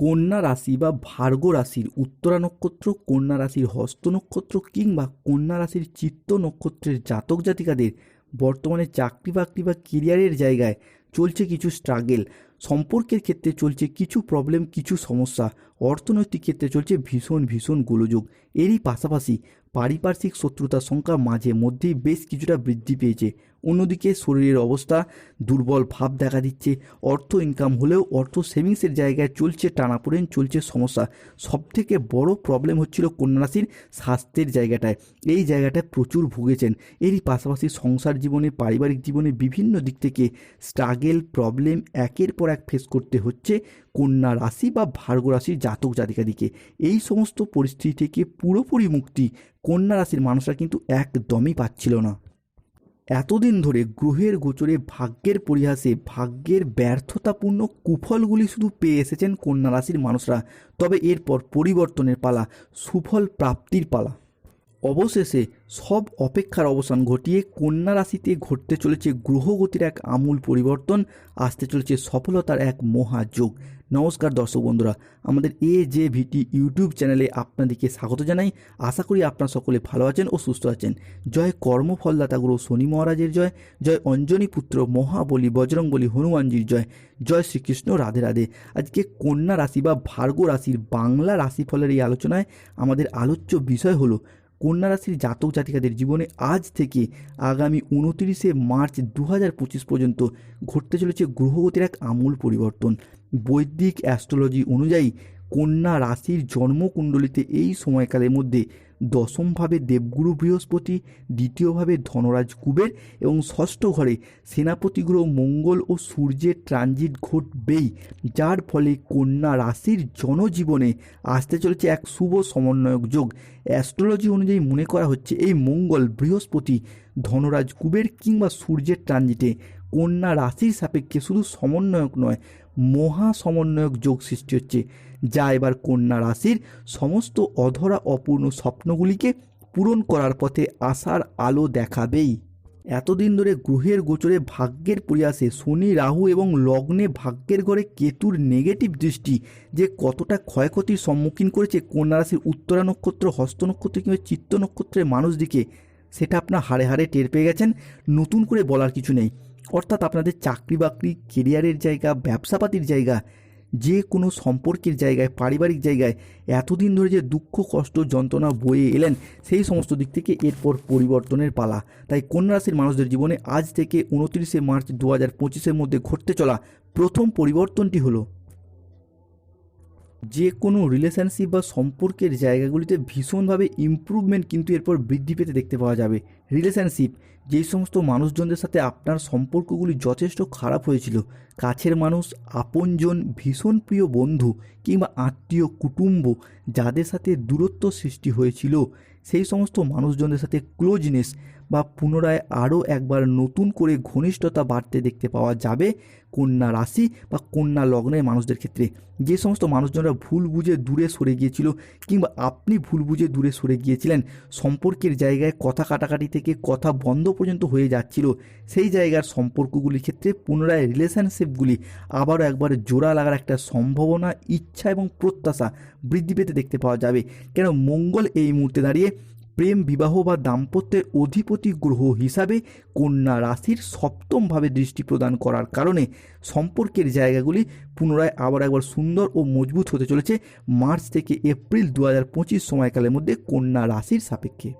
কন্যা রাশি বা ভার্গ রাশির উত্তরা নক্ষত্র, কন্যা রাশির হস্ত নক্ষত্র কিংবা কন্যা রাশির চিত্ত নক্ষত্রের জাতক জাতিকাদের বর্তমানে চাকরি বাকরি বা কেরিয়ারের জায়গায় চলছে কিছু স্ট্রাগেল সম্পর্কের ক্ষেত্রে চলছে কিছু প্রবলেম কিছু সমস্যা। অর্থনৈতিক ক্ষেত্রে চলছে ভীষণ ভীষণ গোলযোগ। এরই পাশাপাশি পারিপার্শ্বিক শত্রুতার সংখ্যা মাঝে মধ্যেই বেশ কিছুটা বৃদ্ধি পেয়েছে। অন্যদিকে শরীরের অবস্থা দুর্বল, ভাব দেখা দিচ্ছে। অর্থ ইনকাম হলেও অর্থ সেভিংসের জায়গায় চলছে, টানাপোড়েন চলছে সমস্যা। সবথেকে বড় প্রবলেম হচ্ছিল কন্যা রাশির স্বাস্থ্যের জায়গাটায়। এই জায়গাটায় প্রচুর ভুগেছেন। এরই পাশাপাশি সংসার জীবনে, পারিবারিক জীবনে বিভিন্ন দিক থেকে স্ট্রাগেল প্রবলেম একের পর এক ফেস করতে হচ্ছে কন্যা রাশি বা ভার্গ রাশির জাতক জাতিকাদিকে। এই সমস্ত পরিস্থিতি থেকে পুরোপুরি মুক্তি কন্যা রাশির মানুষরা কিন্তু একদমই পাচ্ছিল না। এতদিন ধরে গ্রহের গোচরে ভাগ্যের পরিহাসে, ভাগ্যের ব্যর্থতাপূর্ণ কুফলগুলি শুধু পেয়ে এসেছেন কন্যা রাশির মানুষরা। তবে এরপর পরিবর্তনের পালা, সুফল প্রাপ্তির পালা। অবশেষে সব অপেক্ষার অবসান ঘটিয়ে কন্যা রাশিতে ঘটতে চলেছে গ্রহগতির এক আমূল পরিবর্তন, আসতে চলেছে সফলতার এক মহাযোগ। নমস্কার দর্শক বন্ধুরা, আমাদের এ জে ভিটি ইউটিউব চ্যানেলে আপনাদেরকে স্বাগত জানাই। আশা করি আপনারা সকলে ভালো আছেন ও সুস্থ আছেন। জয় কর্মফলদাতা গুরু শনি মহারাজের জয় জয় অঞ্জনী পুত্র মহাবলী বজরংবলী হনুমানজির জয় জয় শ্রীকৃষ্ণ রাধে রাধে। আজকে কন্যা রাশি বা ভার্গ রাশির বাংলা রাশিফলের এই আলোচনায় আমাদের আলোচ্য বিষয় হলো কন্যা রাশির জাতক জাতিকাদের জীবনে আজ থেকে আগামী উনতিরিশে মার্চ দু হাজার পঁচিশ পর্যন্ত ঘটতে চলেছে গ্রহগতির এক আমূল পরিবর্তন। বৈদিক অ্যাস্ট্রোলজি অনুযায়ী কন্যা রাশির জন্মকুণ্ডলিতে এই সময়কালের মধ্যে দশমভাবে দেবগুরু বৃহস্পতি, দ্বিতীয়ভাবে ধনরাজ কুবের এবং ষষ্ঠ ঘরে সেনাপতি গ্রহ মঙ্গল ও সূর্যের ট্রানজিট ঘটবেই, যার ফলে কন্যা রাশির জনজীবনে আসতে চলেছে এক শুভ সমন্বয়ক যোগ। অ্যাস্ট্রোলজি অনুযায়ী মনে করা হচ্ছে এই মঙ্গল বৃহস্পতি, ধনরাজ কুবের কিংবা সূর্যের ট্রানজিটে কন্যা রাশির সাপেক্ষে শুধু সমন্বয়ক নয়, মহা সমন্বয়ক যোগ সৃষ্টি হচ্ছে। যা এবার কন্যা রাশির সমস্ত অধরা অপূর্ণ স্বপ্নগুলিকে পূরণ করার পথে আশার আলো দেখাবেই। এতদিন ধরে গ্রহের গোচরে ভাগ্যের প্রয়াসে শনি, রাহু এবং লগ্নে ভাগ্যের ঘরে কেতুর নেগেটিভ দৃষ্টি যে কতটা ক্ষয়ক্ষতির সম্মুখীন করেছে কন্যা রাশির উত্তরা নক্ষত্র, হস্ত নক্ষত্র কিংবা চিত্ত নক্ষত্রের মানুষদিকে সেটা আপনার হাড়ে হাড়ে টের পেয়ে গেছেন, নতুন করে বলার কিছু নেই। অর্থাৎ আপনাদের চাকরি বাকরি কেরিয়ারের জায়গা, ব্যবসাপাতির জায়গা যে কোনো সম্পর্কের জায়গায়, পারিবারিক জায়গায় এতদিন ধরে যে দুঃখ, কষ্ট, যন্ত্রণা বয়ে এলেন, সেই সমস্ত দিক থেকে এরপর পরিবর্তনের পালা। তাই কন্যা রাশির মানুষদের জীবনে আজ থেকে উনত্রিশে মার্চ দু হাজার পঁচিশের মধ্যে ঘটতে চলা প্রথম পরিবর্তনটি হলো যে কোনো রিলেশনশিপ বা সম্পর্কের জায়গাগুলিতে ভীষণভাবে ইম্প্রুভমেন্ট কিন্তু এরপর বৃদ্ধি পেতে দেখতে পাওয়া যাবে। রিলেশনশিপ যেই সমস্ত মানুষজনদের সাথে আপনার সম্পর্কগুলি যথেষ্ট খারাপ হয়েছিল, কাছের মানুষ, আপনজন, ভীষণ প্রিয় বন্ধু কিংবা আত্মীয়, কুটুম্ব, যাদের সাথে দূরত্ব সৃষ্টি হয়েছিল সেই সমস্ত মানুষজনদের সাথে ক্লোজনেস বা পুনরায় আরও একবার নতুন করে ঘনিষ্ঠতা বাড়তে দেখতে পাওয়া যাবে কন্যা রাশি বা কন্যা লগ্নের মানুষদের ক্ষেত্রে। যে সমস্ত মানুষজনরা ভুল বুঝে দূরে সরে গিয়েছিল কিংবা আপনি ভুল বুঝে দূরে সরে গিয়েছিলেন, সম্পর্কের জায়গায় কথা কাটাকাটি থেকে কথা বন্ধ পর্যন্ত হয়ে যাচ্ছিল, সেই জায়গার সম্পর্কগুলির ক্ষেত্রে পুনরায় রিলেশনশিপগুলি আবারও একবার জোড়া লাগার একটা সম্ভাবনা, ইচ্ছা এবং প্রত্যাশা বৃদ্ধি পেতে দেখতে পাওয়া যাবে। কেন মঙ্গল এই মুহূর্তে দাঁড়িয়ে প্রেম, বিবাহ বা দাম্পত্যের অধিপতি গ্রহ হিসাবে কন্যা রাশির সপ্তমভাবে দৃষ্টি প্রদান করার কারণে সম্পর্কের জায়গাগুলি পুনরায় আবার একবার সুন্দর ও মজবুত হতে চলেছে মার্চ থেকে এপ্রিল দু হাজার পঁচিশ সময়কালের মধ্যে কন্যা রাশির সাপেক্ষে।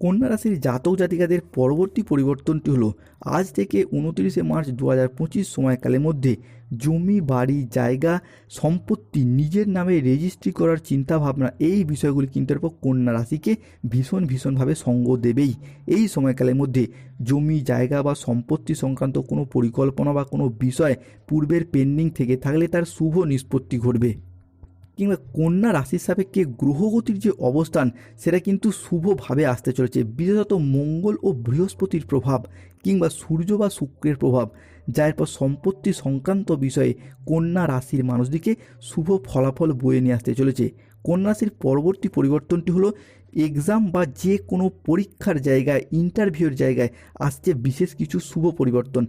কন্যা রাশির জাতক জাতিকাদের পরবর্তী পরিবর্তনটি হলো, আজ থেকে উনত্রিশে মার্চ দু হাজার পঁচিশ সময়কালের মধ্যে জমি, বাড়ি, জায়গা, সম্পত্তি নিজের নামে রেজিস্ট্রি করার চিন্তাভাবনা, এই বিষয়গুলি কিন্তু এরপর কন্যা রাশিকে ভীষণ ভীষণভাবে সঙ্গ দেবেই। এই সময়কালের মধ্যে জমি, জায়গা বা সম্পত্তি সংক্রান্ত কোনো পরিকল্পনা বা কোনো বিষয় পূর্বের পেন্ডিং থেকে থাকলে তার শুভ নিষ্পত্তি ঘটবে। কিংবা কন্যা রাশির সাপেক্ষে গ্রহগতির যে অবস্থান, সেটা কিন্তু শুভভাবে আসতে চলেছে। বিশেষত মঙ্গল ও বৃহস্পতির প্রভাব কিংবা সূর্য বা শুক্রের প্রভাব, যা এরপর সম্পত্তি সংক্রান্ত বিষয়ে কন্যা রাশির মানুষদিকে শুভ ফলাফল বয়ে নিয়ে আসতে চলেছে। কন্যা রাশির পরবর্তী পরিবর্তনটি হলো এক্সাম বা যে কোনো পরীক্ষার জায়গায় ইন্টারভিউর জায়গায় আসছে বিশেষ কিছু শুভ পরিবর্তন।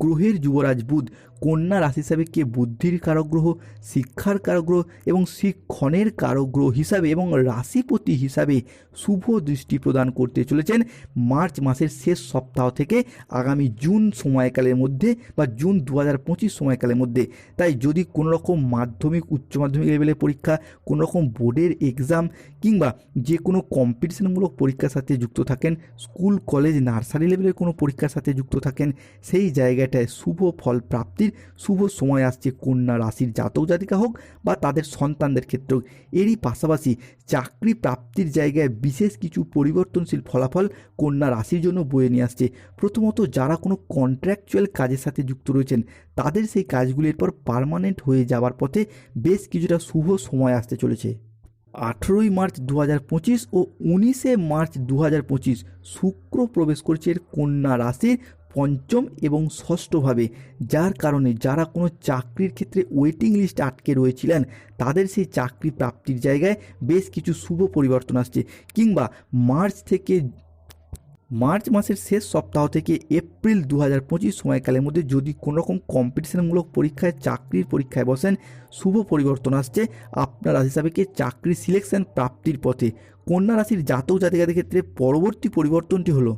গ্রহের যুবরাজ বুধ কন্যা রাশি হিসাবে কে বুদ্ধির কারগ্রহ শিক্ষার কারগ্রহ এবং শিক্ষণের কারগ্রহ হিসাবে এবং রাশিপতি হিসাবে শুভ দৃষ্টি প্রদান করতে চলেছেন মার্চ মাসের শেষ সপ্তাহ থেকে আগামী জুন সময়কালের মধ্যে বা জুন দু হাজার পঁচিশ সময়কালের মধ্যে। তাই যদি কোনো রকম মাধ্যমিক, উচ্চ মাধ্যমিক লেভেলের পরীক্ষা কোনো রকম বোর্ডের এক্সাম কিংবা যে কোনো কম্পিটিশনমূলক পরীক্ষার সাথে যুক্ত থাকেন, স্কুল, কলেজ, নার্সারি লেভেলের কোনো পরীক্ষার সাথে যুক্ত থাকেন, সেই জায়গাটায় শুভ ফল প্রাপ্তির শুভ সময় আসছে। কন্যা রাশির জাতক জাতিকা হোক বা তাদের সন্তানদের ক্ষেত্রেও এরই পাশাপাশি চাকরি প্রাপ্তির জায়গায় বিশেষ কিছু পরিবর্তনশীল ফলাফল কন্যা রাশির জন্য বয়ে নিয়ে আসছে। প্রথমত, যারা কোনো কন্ট্রাকচুয়াল কাজের সাথে যুক্ত রয়েছেন, তাদের সেই কাজগুলির পর পার্মানেন্ট হয়ে যাওয়ার পথে বেশ কিছুটা শুভ সময় আসতে চলেছে। আঠেরোই মার্চ দু হাজার পঁচিশ ও উনিশে মার্চ দু হাজার পঁচিশ শুক্র প্রবেশ করছে কন্যা রাশির পঞ্চম এবং ষষ্ঠভাবে, যার কারণে যারা কোনো চাকরির ক্ষেত্রে ওয়েটিং লিস্ট আটকে রয়েছিলেন, তাদের সেই চাকরি প্রাপ্তির জায়গায় বেশ কিছু শুভ পরিবর্তন আসছে। কিংবা মার্চ থেকে, মার্চ মাসের শেষ সপ্তাহ থেকে এপ্রিল দু হাজার পঁচিশ সময়কালের মধ্যে যদি কোনো রকম কম্পিটিশনমূলক পরীক্ষায়, চাকরির পরীক্ষায় বসেন, শুভ পরিবর্তন আসছে আপনার রাশি হিসাবেকে চাকরি সিলেকশন প্রাপ্তির পথে। কন্যা রাশির জাতক জাতিকাদের ক্ষেত্রে পরবর্তী পরিবর্তনটি হলো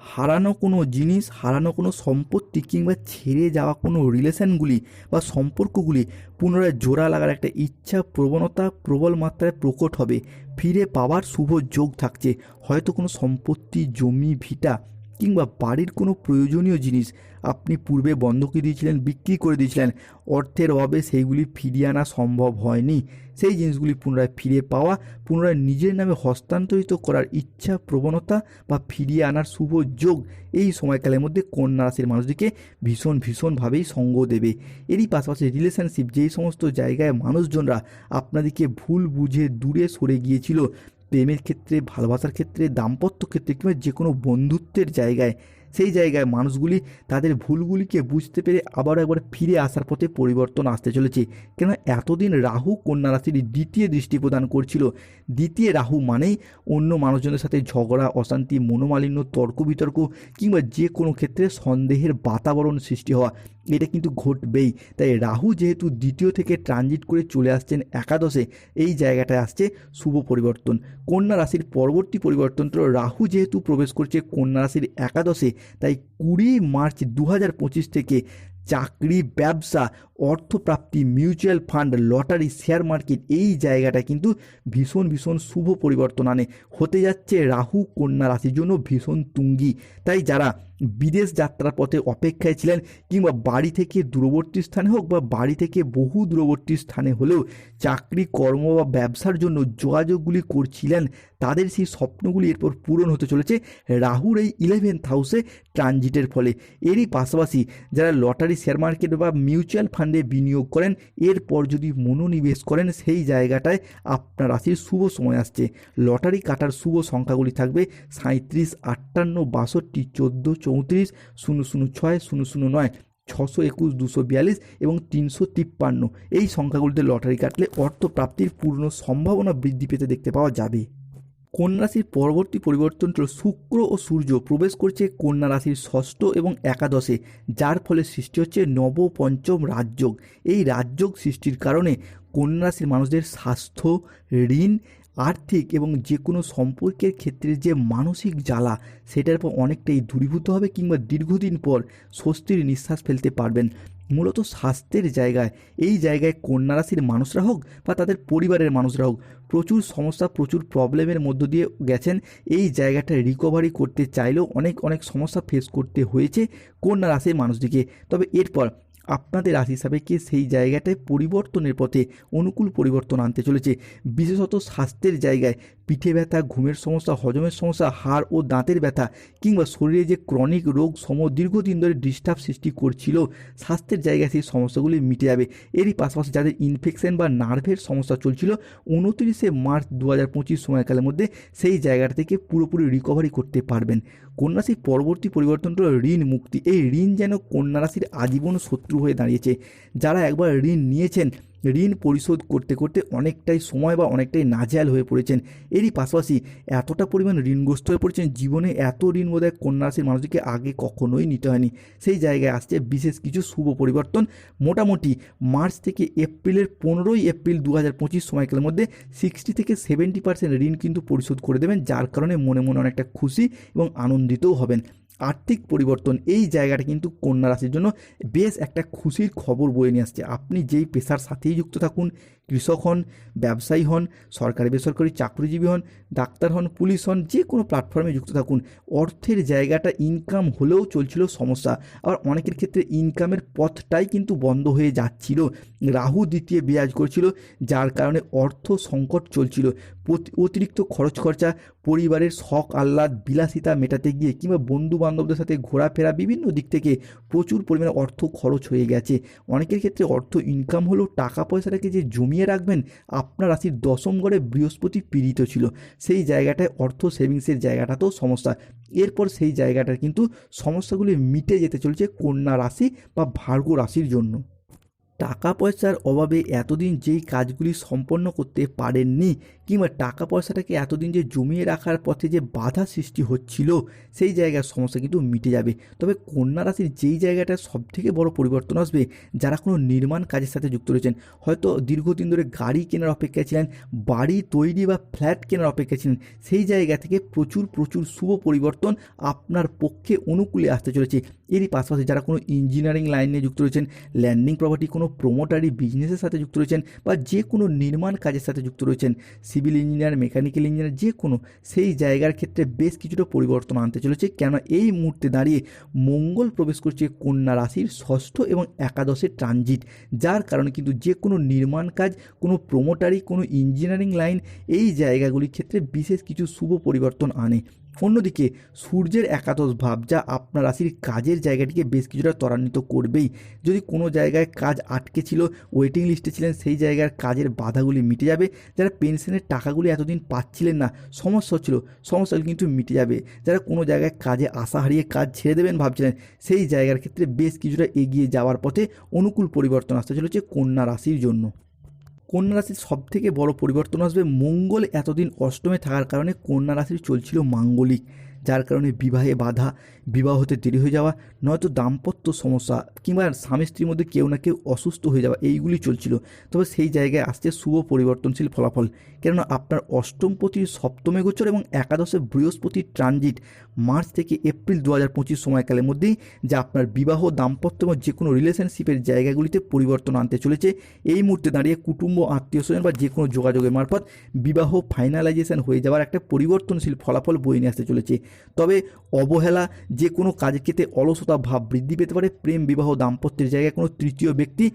হারানো কোনো জিনিস, হারানো কোনো সম্পত্তি কিংবা ছেড়ে যাওয়া কোনো রিলেশনগুলি বা সম্পর্কগুলি পুনরায় জোড়া লাগার একটা ইচ্ছা, প্রবণতা, প্রবল মাত্রায় প্রকট হবে। ফিরে পাওয়ার শুভ যোগ থাকছে। হয়তো কোনো সম্পত্তি, জমি, ভিটা কিংবা বাড়ির কোনো প্রয়োজনীয় জিনিস আপনি পূর্বে বন্ধকি দিয়েছিলেন, বিক্রি করে দিয়েছিলেন, অর্থের অভাবে সেইগুলি ফিরিয়ে আনা সম্ভব হয়নি। সেই জিনিসগুলি পুনরায় ফিরে পাওয়া, পুনরায় নিজের নামে হস্তান্তরিত করার ইচ্ছা, প্রবণতা বা ফিরিয়ে আনার শুভ যোগ এই সময়কালের মধ্যে কন্যা রাশির মানুষটিকে ভীষণ, ভীষণভাবেই সঙ্গ দেবে। এরই পাশাপাশি রিলেশনশিপ যেই সমস্ত জায়গায় মানুষজনরা আপনাদেরকে ভুল বুঝে দূরে সরে গিয়েছিল প্রেমের ক্ষেত্রে, ভালোবাসার ক্ষেত্রে, দাম্পত্য ক্ষেত্রে কিংবা যে কোনো বন্ধুত্বের জায়গায়, সেই জায়গায় মানুষগুলি তাদের ভুলগুলিকে বুঝতে পেরে আবার একবার ফিরে আসার পথে পরিবর্তন আসতে চলেছে। কেন এতদিন রাহু কন্যা রাশির দ্বিতীয় দৃষ্টি প্রদান করছিল। দ্বিতীয় রাহু মানেই অন্য মানুষজনের সাথে ঝগড়া, অশান্তি, মনোমালিন্য, তর্ক বিতর্ক কিংবা যে কোনো ক্ষেত্রে সন্দেহের বাতাবরণ সৃষ্টি হওয়া। এটা কিন্তু ঘটবেই। তাই রাহু যেহেতু দ্বিতীয় থেকে ট্রানজিট করে চলে আসছেন একাদশে, এই জায়গাটায় আসছে শুভ পরিবর্তন। কন্যা রাশির পরবর্তী পরিবর্তন তো রাহু যেহেতু প্রবেশ করছে কন্যা রাশির একাদশে, তাই কুড়ি মার্চ দু হাজার পঁচিশ থেকে চাকরি, ব্যবসা, অর্থপ্রাপ্তি, mutual fund, lottery, share market এই জায়গাটা কিন্তু ভীষণ ভীষণ শুভ পরিবর্তন আনে। হতে যাচ্ছে রাহু কন্যা রাশির জন্য ভীষণ তুঙ্গি। তাই যারা বিদেশ যাত্রার পথে অপেক্ষায় ছিলেন কিংবা বাড়ি থেকে দূরবর্তী স্থানে হোক বা বাড়ি থেকে বহু দূরবর্তী স্থানে হলেও চাকরি, কর্ম বা ব্যবসার জন্য যোগাযোগগুলি করছিলেন। তাদের সেই স্বপ্নগুলি এরপর পূরণ হতে চলেছে রাহুর এই ইলেভেন্থ হাউসে ট্রানজিটের ফলে। এরই পাশাপাশি যারা লটারি শেয়ার মার্কেট বা মিউচুয়াল ফান্ডে বিনিয়োগ করেন, এরপর যদি মনোনিবেশ করেন, সেই জায়গাটায় আপনার রাশির শুভ সময় আসছে। লটারি কাটার শুভ সংখ্যাগুলি থাকবে সাঁত্রিশ আটান্ন, বাষট্টি, চোদ্দ চৌত্রিশ, শূন্য শূন্য ছয়, শূন্য শূন্য নয়, ছশো একুশ, দুশো বিয়াল্লিশ এবং তিনশো তিপ্পান্ন। এই সংখ্যাগুলিতে লটারি কাটলে অর্থ প্রাপ্তির পূর্ণ সম্ভাবনা বৃদ্ধি পেতে দেখতে পাওয়া যাবে। কন্যা রাশির পরবর্তী পরিবর্তন শুক্র ও সূর্য। প্রবেশ করছে কন্যা রাশির ষষ্ঠ এবং একাদশে, যার ফলে সৃষ্টি হচ্ছে নব পঞ্চম রাজযোগ। এই রাজযোগ সৃষ্টির কারণে কন্যা রাশির মানুষদের স্বাস্থ্য, ঋণ আর্থিক এবং যে কোনো সম্পর্কের ক্ষেত্রে যে মানসিক জ্বালা, সেটার পর অনেকটাই দূরীভূত হবে কিংবা দীর্ঘদিন পর স্বস্তির নিঃশ্বাস ফেলতে পারবেন। মূলত স্বাস্থ্যের জায়গায়, এই জায়গায় কন্যা রাশির মানুষরা হোক বা তাদের পরিবারের মানুষরা হোক, প্রচুর সমস্যা, প্রচুর প্রবলেমের মধ্য দিয়ে গেছেন। এই জায়গাটা রিকভারি করতে চাইলেও অনেক অনেক সমস্যা ফেস করতে হয়েছে কন্যা রাশির মানুষটিকে। তবে এরপর আপনাদের রাশি কি সেই জায়গাটায় পরিবর্তনের পথে অনুকূল পরিবর্তন আনতে চলেছে? বিশেষত স্বাস্থ্যের জায়গায় পিঠে ব্যথা, ঘুমের সমস্যা, হজমের সমস্যা, হাড় ও দাঁতের ব্যথা কিংবা শরীরে যে ক্রনিক রোগ সম দীর্ঘদিন ধরে ডিস্টার্ব সৃষ্টি করছিল, স্বাস্থ্যের জায়গায় সেই সমস্যাগুলি মিটে যাবে। এরই পাশাপাশি যাদের ইনফেকশন বা নার্ভের সমস্যা চলছিল, উনত্রিশে মার্চ দু হাজার পঁচিশ সময়কালের মধ্যে সেই জায়গাটা থেকে পুরোপুরি রিকভারি করতে পারবেন। কন্যারাশির পরবর্তী পরিবর্তনটা ঋণ মুক্তি। এই ঋণ যেন কন্যারাশির আজীবন শত্রু হয়ে দাঁড়িয়েছে। যারা একবার ঋণ নিয়েছেন, ঋণ পরিশোধ করতে করতে অনেকটাই সময় বা অনেকটাই নাজেহাল হয়ে পড়েছেন। এরই পাশাপাশি এতটা পরিমাণ ঋণগ্রস্ত হয়ে পড়েছেন, জীবনে এত ঋণ বোধহয় কন্যা রাশির মানুষকে আগে কখনোই নিতে হয়নি। সেই জায়গায় আসছে বিশেষ কিছু শুভ পরিবর্তন। মোটামুটি মার্চ থেকে এপ্রিলের পনেরোই এপ্রিল দু হাজার পঁচিশ সময়কালের মধ্যে সিক্সটি থেকে সেভেন্টি পার্সেন্ট ঋণ কিন্তু পরিশোধ করে দেবেন, যার কারণে মনে মনে অনেকটা খুশি এবং আনন্দিতও হবেন। আর্থিক পরিবর্তন, এই জায়গাটা কিন্তু কন্যা রাশির জন্য বেশ একটা খুশির খবর বয়ে নিয়ে আসছে। আপনি যেই পেশার সাথেই যুক্ত থাকুন কৃষক হন, ব্যবসায়ী হন, সরকারি বেসরকারি চাকরিজীবী হন, ডাক্তার হন, পুলিশ হন, যে কোনো প্ল্যাটফর্মে যুক্ত থাকুন। অর্থের জায়গাটা ইনকাম হলেও চলছিল সমস্যা। আবার অনেকের ক্ষেত্রে ইনকামের পথটাই কিন্তু বন্ধ হয়ে যাচ্ছিল। রাহু দ্বিতীয় বিরাজ করছিল, যার কারণে অর্থ সংকট চলছিল। অতিরিক্ত খরচ খরচা, পরিবারের শখ আহ্লাদ, বিলাসিতা মেটাতে গিয়ে কিংবা বন্ধু বান্ধবদের সাথে ঘোরাফেরা বিভিন্ন দিক থেকে প্রচুর পরিমাণে অর্থ খরচ হয়ে গেছে। অনেকের ক্ষেত্রে অর্থ ইনকাম হলেও টাকা পয়সাটাকে যে জমিয়ে রাখবেন। আপনার রাশির দশম ঘরে বৃহস্পতি পীড়িত ছিল। সেই জায়গাটায় অর্থ সেভিংসের জায়গাটাতেও সমস্যা। এরপর সেই জায়গাটার কিন্তু সমস্যাগুলি মিটে যেতে চলেছে কন্যা রাশি বা ভার্গ রাশির জন্য। টাকা পয়সার অভাবে এতদিন যেই কাজগুলি সম্পন্ন করতে পারেননি কিংবা টাকা পয়সাটাকে এতদিন যে জমিয়ে রাখার পথে যে বাধা সৃষ্টি হচ্ছিল, সেই জায়গার সমস্যা কিন্তু মিটে যাবে। তবে কন্যা রাশির যেই জায়গাটা সব থেকে বড় পরিবর্তন আসবে, যারা কোনো নির্মাণ কাজের সাথে যুক্ত রয়েছেন, হয়তো দীর্ঘদিন ধরে গাড়ি কেনার অপেক্ষায় ছিলেন, বাড়ি তৈরি বা ফ্ল্যাট কেনার অপেক্ষায় ছিলেন, সেই জায়গা থেকে প্রচুর প্রচুর শুভ পরিবর্তন আপনার পক্ষে অনুকূলে আসতে চলেছে। এরই পাশাপাশি যারা কোনো ইঞ্জিনিয়ারিং লাইনে যুক্ত রয়েছেন ল্যান্ডিং প্রপার্টি কোনো প্রোমোটারি বিজনেসের সাথে যুক্ত রয়েছেন, বা যে কোনো নির্মাণ কাজের সাথে যুক্ত রয়েছেন সিভিল ইঞ্জিনিয়ার, মেকানিক্যাল ইঞ্জিনিয়ার, যে কোনো, সেই জায়গার ক্ষেত্রে বেশ কিছুটা পরিবর্তন আনতে চলেছে। কেন এই মুহূর্তে দাঁড়িয়ে মঙ্গল প্রবেশ করছে কন্যা রাশির ষষ্ঠ এবং একাদশের ট্রানজিট, যার কারণে কিন্তু যে কোনো নির্মাণ কাজ, কোনো প্রোমোটারি কোনো ইঞ্জিনিয়ারিং লাইন এই জায়গাগুলির ক্ষেত্রে বিশেষ কিছু শুভ পরিবর্তন আনে। অন্যদিকে, সূর্যের একাদশ ভাব যা আপনার রাশির কাজের জায়গাটিকে বেশ কিছুটা ত্বরান্বিত করবেই। যদি কোনো জায়গায় কাজ আটকে ছিল ওয়েটিং লিস্টে ছিলেন, সেই জায়গার কাজের বাধাগুলি মিটে যাবে। যারা পেনশনের টাকাগুলি এতদিন পাচ্ছিলেন না, সমস্যা হচ্ছিল সমস্যাগুলি কিন্তু মিটে যাবে। যারা কোনো জায়গায় কাজে আশা হারিয়ে কাজ ছেড়ে দেবেন ভাবছিলেন, সেই জায়গার ক্ষেত্রে বেশ কিছুটা এগিয়ে যাওয়ার পথে অনুকূল পরিবর্তন আসতে চলেছে কন্যা রাশির জন্য। কন্যা রাশির সব থেকে বড় পরিবর্তন আসবে মঙ্গল এতদিন অষ্টমে থাকার কারণে কন্যা রাশির চলছিল মাঙ্গলিক। যার কারণে বিবাহে বাধা, বিবাহ হতে দেরি হয়ে যাওয়া, নয়তো দাম্পত্য সমস্যা কিংবা স্বামী স্ত্রীর মধ্যে কেউ না কেউ অসুস্থ হয়ে যাওয়া, এইগুলি চলছিল। তবে সেই জায়গায় আসছে শুভ পরিবর্তনশীল ফলাফল। কেননা আপনার অষ্টমপতির সপ্তমে গোচর এবং একাদশে বৃহস্পতির ট্রানজিট মার্চ থেকে এপ্রিল দু হাজার পঁচিশ সময়কালের মধ্যেই, যা আপনার বিবাহ, দাম্পত্য এবং যে কোনো রিলেশনশিপের জায়গাগুলিতে পরিবর্তন আনতে চলেছে। এই মুহূর্তে দাঁড়িয়ে কুটুম্ব, আত্মীয় স্বজন বা যে কোনো যোগাযোগের মারফত বিবাহ ফাইনালাইজেশন হয়ে যাওয়ার একটা পরিবর্তনশীল ফলাফল বয়ে নিয়ে আসতে চলেছে। তবে অবহেলা যে কোনো কাজের ক্ষেত্রে অলসতা ভাব বৃদ্ধি পেতে পারে। প্রেম, বিবাহ, দাম্পত্যের জায়গায় কোনো তৃতীয় ব্যক্তি